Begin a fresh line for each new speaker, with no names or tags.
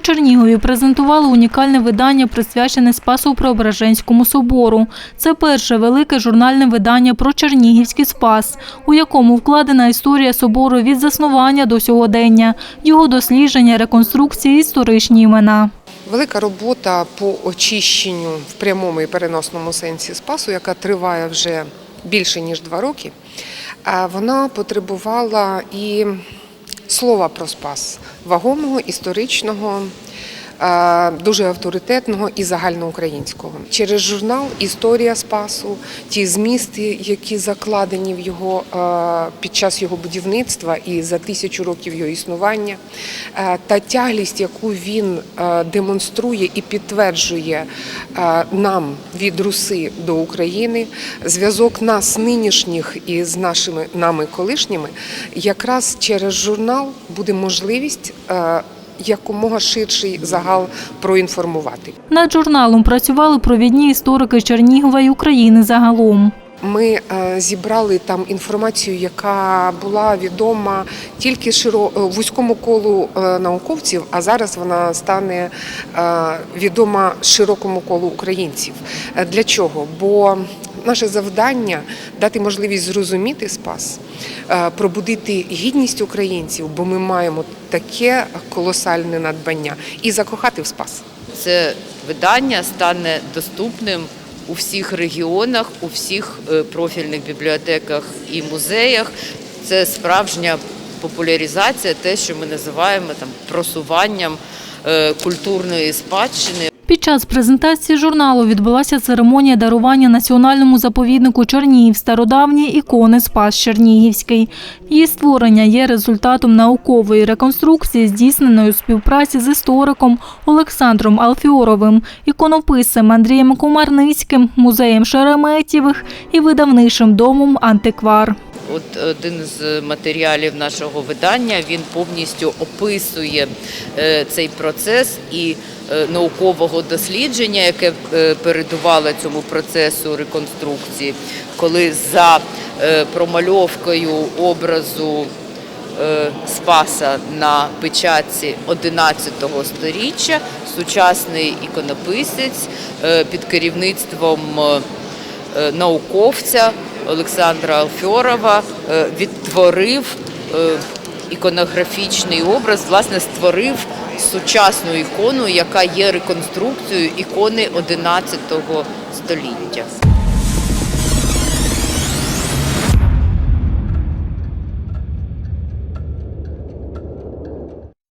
Чернігові презентували унікальне видання, присвячене Спасо-Преображенському собору. Це перше велике журнальне видання про Чернігівський спас, у якому вкладена історія собору від заснування до сьогодення, його дослідження, реконструкції, історичні імена.
Велика робота по очищенню в прямому і переносному сенсі спасу, яка триває вже більше ніж два роки, вона потребувала і слова про спас вагомого, історичного. Е, Дуже авторитетного і загальноукраїнського через журнал Історія Спасу, ті змісти, які закладені в його е, під час його будівництва і за тисячу років його існування, е, та тяглість, яку він демонструє і підтверджує нам від Руси до України, зв'язок нас нинішніх із нашими нами колишніми, якраз через журнал буде можливість. Якомога ширший загал проінформувати.
Над журналом працювали провідні історики Чернігова і України загалом.
Ми е, зібрали там інформацію, яка була відома тільки широ е, вузькому колу е, науковців, а зараз вона стане відома широкому колу українців. Для чого? Бо наше завдання дати можливість зрозуміти спас, пробудити гідність українців, бо ми маємо таке колосальне надбання, і закохати в спас.
Це видання стане доступним у всіх регіонах, у всіх е, профільних бібліотеках і музеях. Це справжня популяризація, те, що ми називаємо там просуванням е, культурної спадщини.
Під час презентації журналу відбулася церемонія дарування національному заповіднику Чернігів стародавньої ікони Спас Чернігівський. Її створення є результатом наукової реконструкції, здійсненої у співпраці з істориком Олександром Алфіоровим, іконописцем Андрієм Комарницьким, музеєм Шереметєвих і видавничим домом Антиквар.
От один з матеріалів нашого видання він повністю описує е, цей процес і е, наукового дослідження, яке е, передувало цьому процесу реконструкції, коли за промальовкою образу Спаса на печатці 11 сторіччя сучасний іконописець під керівництвом науковця Олександра Алфьорова е, відтворив е, іконографічний образ, власне, створив сучасну ікону, яка є реконструкцією ікони 11 століття.